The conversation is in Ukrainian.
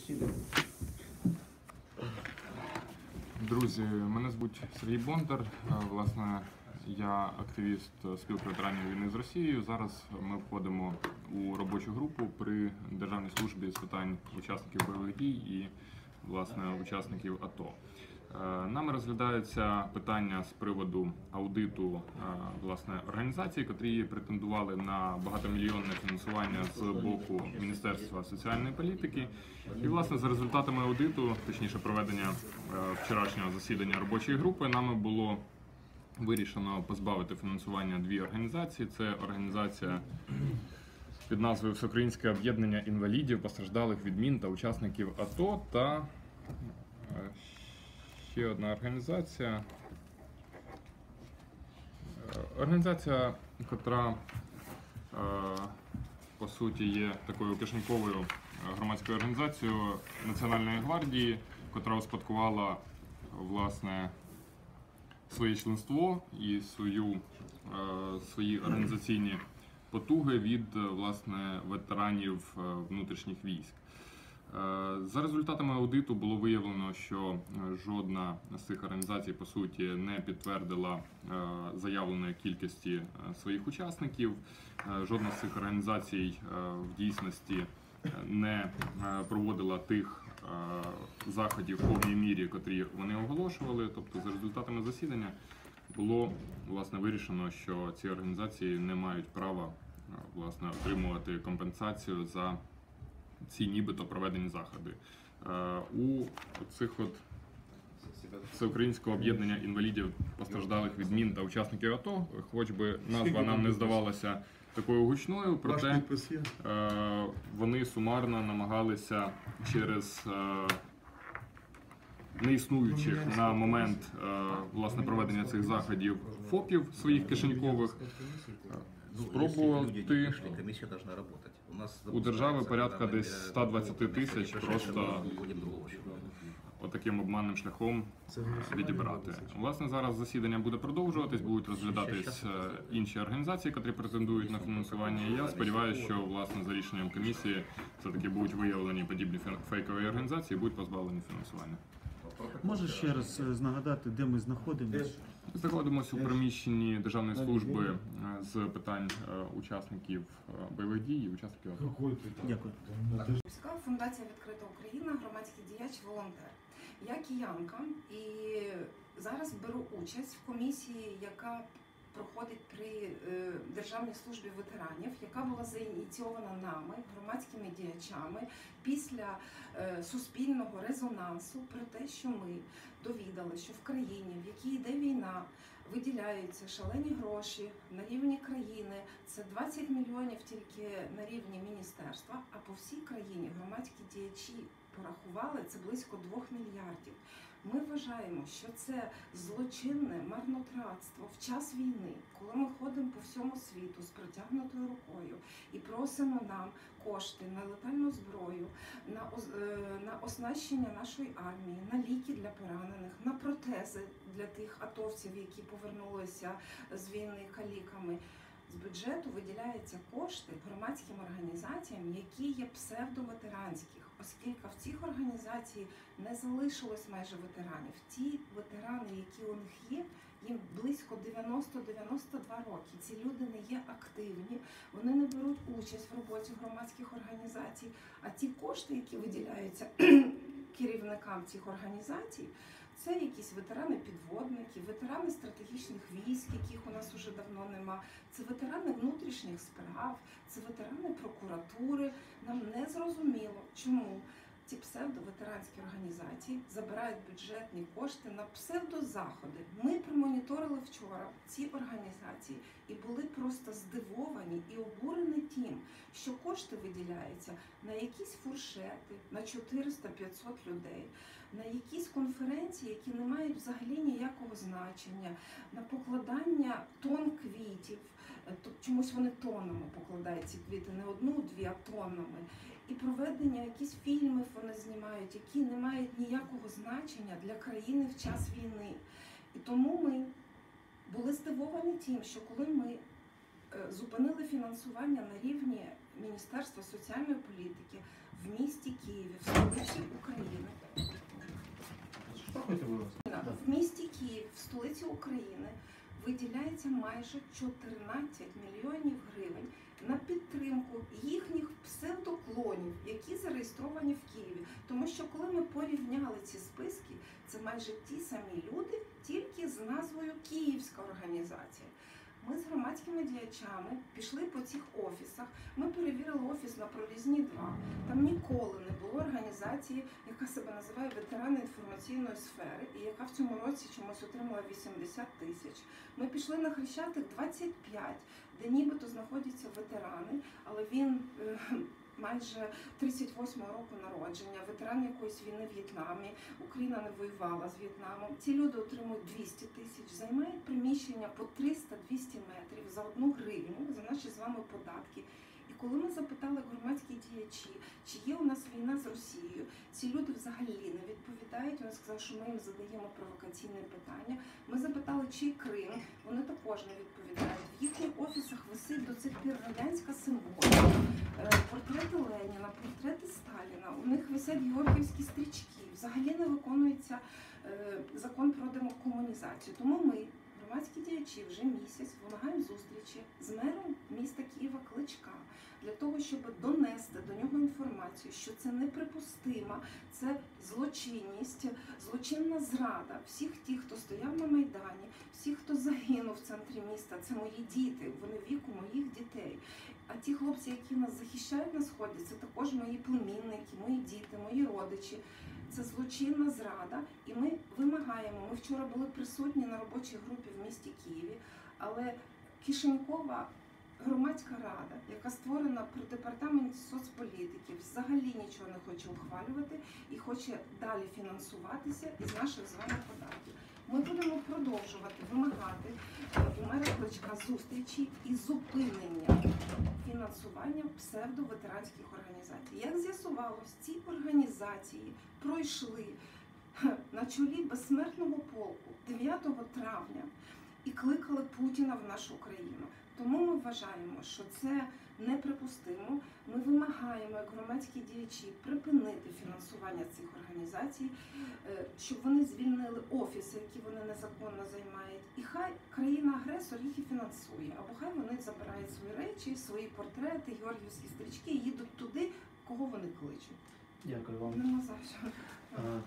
засідання. Друзі, мене звуть Сергій Бондар. Е, Власне, я активіст спілки ветеранів війни з Росією. Зараз ми входимо у робочу групу при Державній службі з питань учасників бойових дій і власне учасників АТО. Е, Нами розглядаються питання з приводу аудиту е, власне організацій, котрі претендували на багатомільйонне фінансування з боку Міністерства соціальної політики. І власне за результатами аудиту, точніше проведення е, вчорашнього засідання робочої групи, нами було вирішено позбавити фінансування дві організації. Це організація під назвою Всеукраїнське об'єднання інвалідів, постраждалих від мін та учасників АТО та ще одна організація. Е, Організація, котра е, по суті є такою кишеньковою е, громадською організацією Національної гвардії, котра успадкувала власне своє членство і свою, свої організаційні потуги від власне ветеранів внутрішніх військ. Е, За результатами аудиту було виявлено, що е, жодна з цих організацій по суті не підтвердила е, заявленої кількості своїх учасників. Жодна з цих організацій в дійсності не проводила тих заходів в повній мірі, котрі вони оголошували. Тобто, за результатами засідання було власне вирішено, що ці організації не мають права власне отримувати компенсацію за ці нібито проведені заходи. Е, У цих от Всеукраїнського об'єднання інвалідів постраждалих від мін та учасників АТО, хоч би назва нам не здавалася такою гучною, проте е, вони сумарно намагалися через е, неіснуючих на момент власне проведення цих заходів ФОПів своїх кишенькових спробувати люди не пришли, должна работать. У нас у держави порядка десь для 120 тисяч просто отаким обманним шляхом відібрати. Власне, зараз засідання буде продовжуватись, будуть розглядатись е, інші організації, які претендують на фінансування. І я сподіваюся, що власне за рішенням комісії все таки будуть виявлені подібні фе- фейкові організації, і будуть позбавлені фінансування. Можеш ще раз е, нагадати, де ми знаходимося? Ми знаходимося у приміщенні Державної служби е, з питань е, учасників е, бойових дій і учасників АТО. Дякую. Фундація Відкрита Україна, громадський діяч, волонтер. Я киянка і зараз беру участь в комісії, яка проходить при е, Державній службі ветеранів, яка була заініційована нами, громадськими діячами, після е, суспільного резонансу про те, що ми довідали, що в країні, в якій йде війна, виділяються шалені гроші на рівні країни. Це 20 мільйонів тільки на рівні міністерства. А по всій країні громадські діячі порахували це близько 2 мільярдів. Ми вважаємо, що це злочинне марнотратство в час війни, коли ми ходимо по всьому світу з протягнутою рукою і просимо нам кошти на летальну зброю, на, е, на оснащення нашої армії, на ліки для поранених, на протези для тих атовців, які повернулися з війни каліками. З бюджету виділяються кошти громадським організаціям, які є псевдоветеранських, оскільки в цих організацій не залишилось майже ветеранів. Ті ветерани, які у них є, їм близько 90-92 роки. Ці люди не є активні, вони не беруть участь в роботі громадських організацій. А ті кошти, які виділяються керівникам цих організацій, це якісь ветерани-підводники, ветерани стратегічних військ, яких у нас уже давно нема. Це ветерани внутрішніх справ, це ветерани прокуратури. Нам не зрозуміло, чому ці псевдоветеранські організації забирають бюджетні кошти на псевдозаходи. Ми промоніторили вчора ці організації і були просто здивовані і обурені тим, що кошти виділяються на якісь фуршети на 400-500 людей, на якісь конференції, які не мають взагалі ніякого значення, на покладання тон квітів. Чомусь вони тоннами покладають ці квіти, не одну-дві, а тоннами. І проведення якісь фільми вони знімають, які не мають ніякого значення для країни в час війни. І тому ми були здивовані тим, що коли ми е, зупинили фінансування на рівні Міністерства соціальної політики, в місті Києві, в столиці України. В місті Київ, в столиці України, виділяється майже 14 мільйонів гривень на підтримку їхніх псевдоклонів, які зареєстровані в Києві. Тому що коли ми порівняли ці списки, це майже ті самі люди, тільки з назвою Київська організація. Ми з громадськими діячами пішли по цих офісах. Ми перевірили офіс на пролізні 2. Там ніколи не було організації, яка себе називає ветерани інформаційної сфери, і яка в цьому році чомусь отримала 80 тисяч. Ми пішли на Хрещатик 25, де нібито знаходяться ветерани, але він е, майже 38 року народження, ветеран якоїсь війни в В'єтнамі. Україна не воювала з В'єтнамом. Ці люди отримують 200 тисяч, займають приміщення по 300-200 метрів за одну гривню за наші з вами податки. І коли ми запитали громадські діячі, чи є у нас війна з Росією, ці люди взагалі не відповідають. Вони сказали, що ми їм задаємо провокаційне питання. Запитали, чи Крим. Вони також не відповідають. В їхніх офісах висить до цих пір радянська символика, е, портрети Леніна, портрети Сталіна. У них висять георгіївські стрічки. Взагалі не виконується е, закон про демокомунізацію. Тому ми. Громадські діячі вже місяць вимагаємо зустрічі з мером міста Києва Кличка для того, щоб донести до нього інформацію, що це неприпустимо, це злочинність, злочинна зрада всіх тих, стояв на майдані, всіх, хто загинув в центрі міста. Це мої діти, вони віку моїх дітей. А ті хлопці, які нас захищають на сході, це також мої племінники, мої діти, мої родичі. Це злочинна зрада, і ми вимагаємо. Ми вчора були присутні на робочій групі в місті Києві, але Кишенькова громадська рада, яка створена при департаменті соцполітики, взагалі нічого не хоче ухвалювати і хоче далі фінансуватися із наших з вами податків. Ми будемо продовжувати вимагати у мера кличка зустрічі і зупинення фінансування псевдоветеранських організацій. Як з'ясувалось, ці організації пройшли на чолі безсмертного полку 9 травня і кликали Путіна в нашу країну. Тому ми вважаємо, що це неприпустимо. Ми вимагаємо, як громадські діячі, припинити фінансування цих організацій, е, щоб вони звільнили офіси, які вони незаконно займають. І хай країна-агресор їх і фінансує, або хай вони забирають свої речі, свої портрети, георгіївські стрічки і їдуть туди, кого вони кличуть. Дякую вам. Нема за що. Е,